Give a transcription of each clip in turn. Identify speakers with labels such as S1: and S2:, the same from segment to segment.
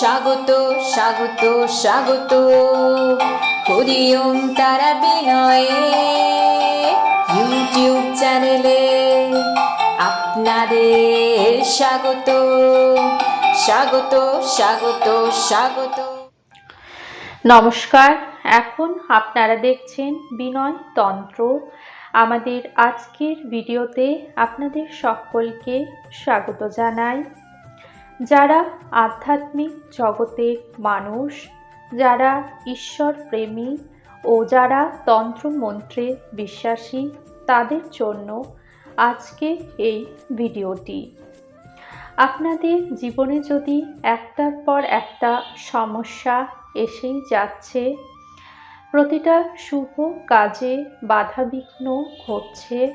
S1: স্বাগত স্বাগত স্বাগত। হরিওম তারা বিনয়ে ইউটিউব চ্যানেলে আপনাদের স্বাগত। স্বাগত স্বাগত স্বাগত।
S2: নমস্কার, এখন আপনারা দেখছেন বিনয় তন্ত্র। আমাদের আজকের ভিডিওতে আপনাদের সকলকে স্বাগত জানাই। যারা আধ্যাত্মিক জগতের মানুষ, যারা ঈশ্বর প্রেমী ও যারা তন্ত্রমন্ত্রে বিশ্বাসী, তাদের জন্য আজকে এই ভিডিওটি। আপনাদের জীবনে যদি একটার পর একটা সমস্যা এসেই যাচ্ছে, প্রতিটা শুভ কাজে বাধাবিঘ্ন ঘটছে,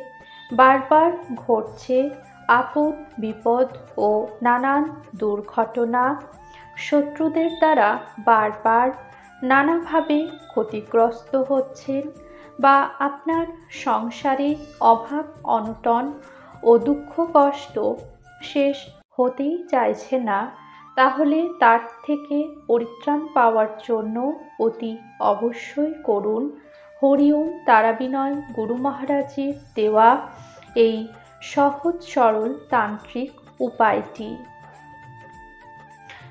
S2: বারবার ঘটছে আপদ বিপদ ও নানান দুর্ঘটনা শত্রুদের দ্বারা বারবার নানাভাবে ক্ষতিগ্রস্ত হচ্ছেন বা আপনার সংসারে অভাব, অনটন ও দুঃখ, কষ্ট শেষ হতেই চাইছে না, তাহলে তার থেকে পরিত্রাণ পাওয়ার জন্য অতি অবশ্যই করুন। হরিওম তারাবিনয় গুরু মহারাজের দেওয়া এই সহজ, সরল, তান্ত্রিক উপায়টি।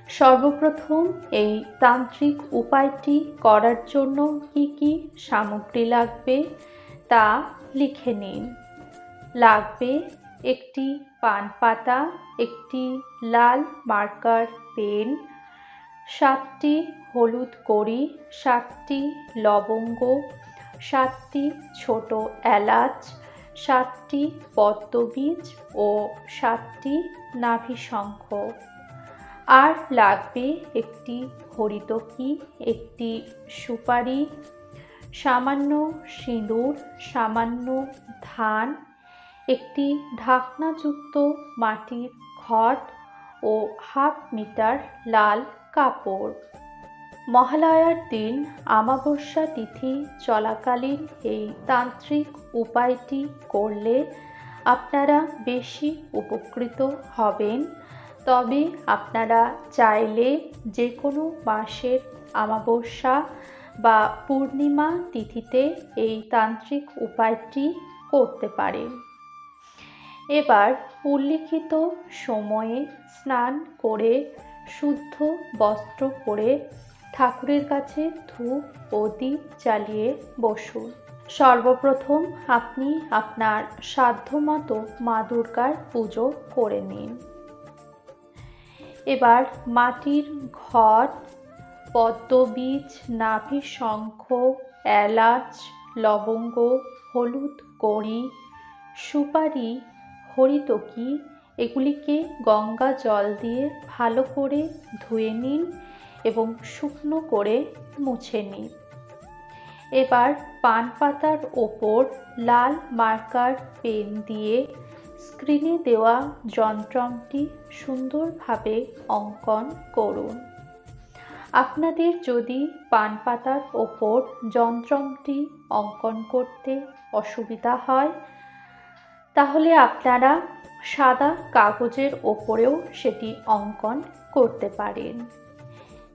S2: সর্বপ্রথম এই তান্ত্রিক উপায়টি করার জন্য কি কি সামগ্রী লাগবে তা লিখে নিন। লাগবে একটি পান পাতা, একটি লাল মার্কার পেন, সাতটি হলুদ কড়ি, সাতটি লবঙ্গ, সাতটি ছোট এলাচ সাতটি পদ্মবীজ ও সাতটি নাভিশঙ্খ। আর লাগবে একটি হরিতকি, একটি সুপারি, সামান্য সিঁদুর, সামান্য ধান, একটি ঢাকনাযুক্ত মাটির ঘট ও হাফ মিটার লাল কাপড়। মহালয়ার দিন আমাবস্যা তিথি চলাকালীন এই তান্ত্রিক উপায়টি করলে আপনারা বেশি উপকৃত হবেন। তবে আপনারা চাইলে যে কোনো মাসের আমাবস্যা বা পূর্ণিমা তিথিতে এই তান্ত্রিক উপায়টি করতে পারেন। এবার উল্লিখিত সময়ে স্নান করে, শুদ্ধ বস্ত্র পরে ঠাকুরের কাছে ধূপ ও দীপ জ্বালিয়ে বসুন। সর্বপ্রথম আপনি আপনার সাধ্যমতো মা দুর্গার পুজো করে নিন। এবার মাটির ঘট পদ্মবীজ নাভি শঙ্খ, এলাচ, লবঙ্গ, হলুদ, কড়ি, সুপারি, হরিতকি, এগুলিকে গঙ্গা জল দিয়ে ভালো করে ধুয়ে নিন এবং শুকনো করে মুছে নিন এবার পান পাতার ওপর লাল মার্কার পেন দিয়ে স্ক্রিনে দেওয়া যন্ত্রটি সুন্দরভাবে অঙ্কন করুন। আপনাদের যদি পান পাতার ওপর যন্ত্রটি অঙ্কন করতে অসুবিধা হয়, তাহলে আপনারা সাদা কাগজের ওপরেও সেটি অঙ্কন করতে পারেন।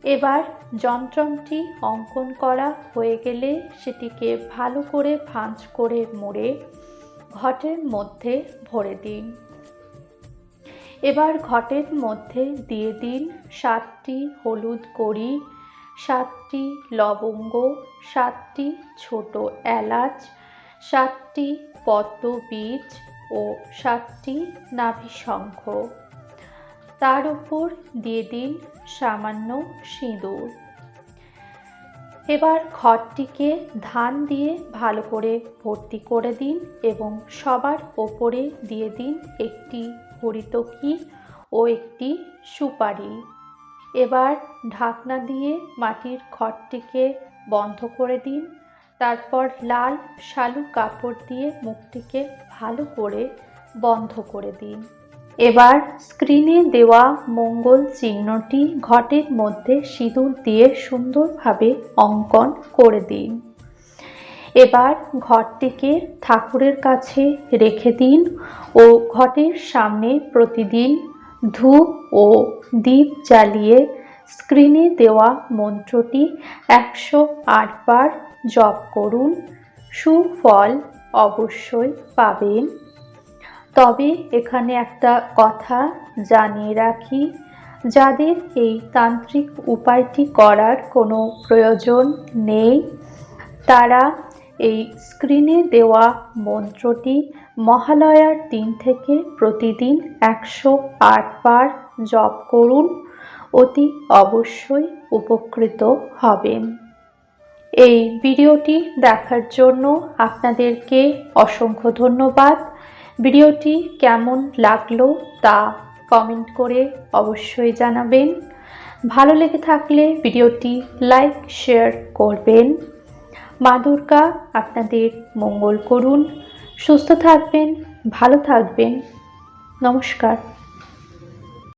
S2: এবার যন্ত্রটি অঙ্কন করা হয়ে গেলে সেটিকে ভালো করে ভাঁজ করে মুড়ে ঘটের মধ্যে ভরে দিন। এবার ঘটের মধ্যে দিয়ে দিন সাতটি হলুদ কড়ি, সাতটি লবঙ্গ, সাতটি ছোট এলাচ, সাতটি পদ্ম বীজ ও সাতটি নাভিশঙ্খ। তার উপর দিয়ে দিন সামান্য সিঁদুর। এবার ঘরটিকে ধান দিয়ে ভালো করে ভর্তি করে দিন এবং সবার ওপরে দিয়ে দিন একটি হরিতকি ও একটি সুপারি। এবার ঢাকনা দিয়ে মাটির ঘরটিকে বন্ধ করে দিন। তারপর লাল শালু কাপড় দিয়ে মুখটিকে ভালো করে বন্ধ করে দিন। এবার স্ক্রিনে দেওয়া মঙ্গল চিহ্নটি ঘটের মধ্যে সিঁদুর দিয়ে সুন্দরভাবে অঙ্কন করে দিন। এবার ঘরটিকে ঠাকুরের কাছে রেখে দিন ও ঘটের সামনে প্রতিদিন ধূপ ও দীপ জ্বালিয়ে স্ক্রিনে দেওয়া মন্ত্রটি একশো আটবার জপ করুন। সুফল অবশ্যই পাবেন। তবে এখানে একটা কথা জানিয়ে রাখি, যাদের এই তান্ত্রিক উপায়টি করার কোনো প্রয়োজন নেই, তারা এই স্ক্রিনে দেওয়া মন্ত্রটি মহালয়ার দিন থেকে প্রতিদিন একশো বার জপ করুন, অতি অবশ্যই উপকৃত হবেন। এই ভিডিওটি দেখার জন্য আপনাদেরকে অসংখ্য ধন্যবাদ। ভিডিওটি কেমন লাগল তা কমেন্ট করে অবশ্যই জানাবেন। ভালো লেগে থাকলে ভিডিওটি লাইক, শেয়ার করবেন। মা দুর্গা আপনাদের মঙ্গল করুন। সুস্থ থাকবেন, ভালো থাকবেন। নমস্কার।